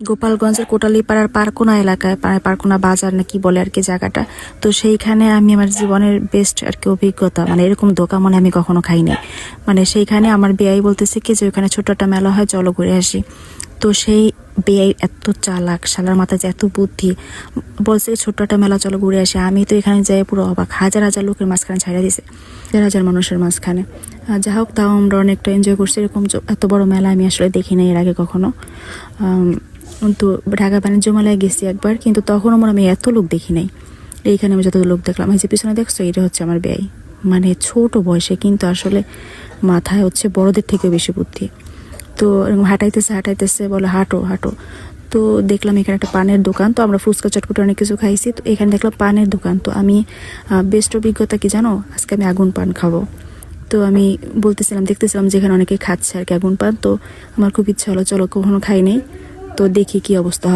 গোপালগঞ্জের কোটালীপাড়ার পারকোনা এলাকায় পারকোনা বাজার না কি বলে আর কি জায়গাটা। তো সেইখানে আমি আমার জীবনের বেস্ট আর কি অভিজ্ঞতা মানে এরকম দোকান মনে আমি কখনো খাইনি। মানে সেইখানে আমার বেয়াই বলতেছে কি যে ওইখানে ছোট একটা মেলা হয়, চলো ঘুরে আসি। তো সেই বেয়াই এত চালাক, শালার মাথায় যে এত বুদ্ধি, বলছে ছোট্ট একটা মেলা, চলো ঘুরে আসি। আমি তো এখানে যাই পুরো অবাক, হাজার হাজার লোকের মাঝখানে ছাড়া দিছে হাজার হাজার মানুষের মাঝখানে। যা হোক, তাও আমরা অনেকটা এনজয় করছি, এরকম এত বড় মেলা আমি আসলে দেখি নাই এর আগে কখনো। তো ঢাকা বাণিজ্য মেলায় গেছি একবার, কিন্তু তখন আমার আমি এত লোক দেখি নাই। এইখানে আমি যত লোক দেখলাম, এই যে পিছনে দেখছ, এটা হচ্ছে আমার ব্যয়। মানে ছোট বয়সে কিন্তু আসলে মাথায় হচ্ছে বড়দের থেকেও বেশি বুদ্ধি। তো হাঁটাইতেছে হাঁটাইতেছে, বলে হাঁটো হাঁটো। তো দেখলাম এখানে একটা পানের দোকান, তো আমরা ফুচকা, চটপটি অনেক কিছু খাইছি। তো এখানে দেখলাম পানের দোকান, তো আমি বেস্ট অভিজ্ঞতা কি জানো? আজকে আমি আগুন পান খাব। তো আমি বলতেছিলাম, দেখতেছিলাম যেখানে অনেকে খাচ্ছে আর কি আগুন পান। তো আমার খুব ইচ্ছা হলো, চলো কখনো খাই নেই। তো দেখি কি অবস্থা হয়।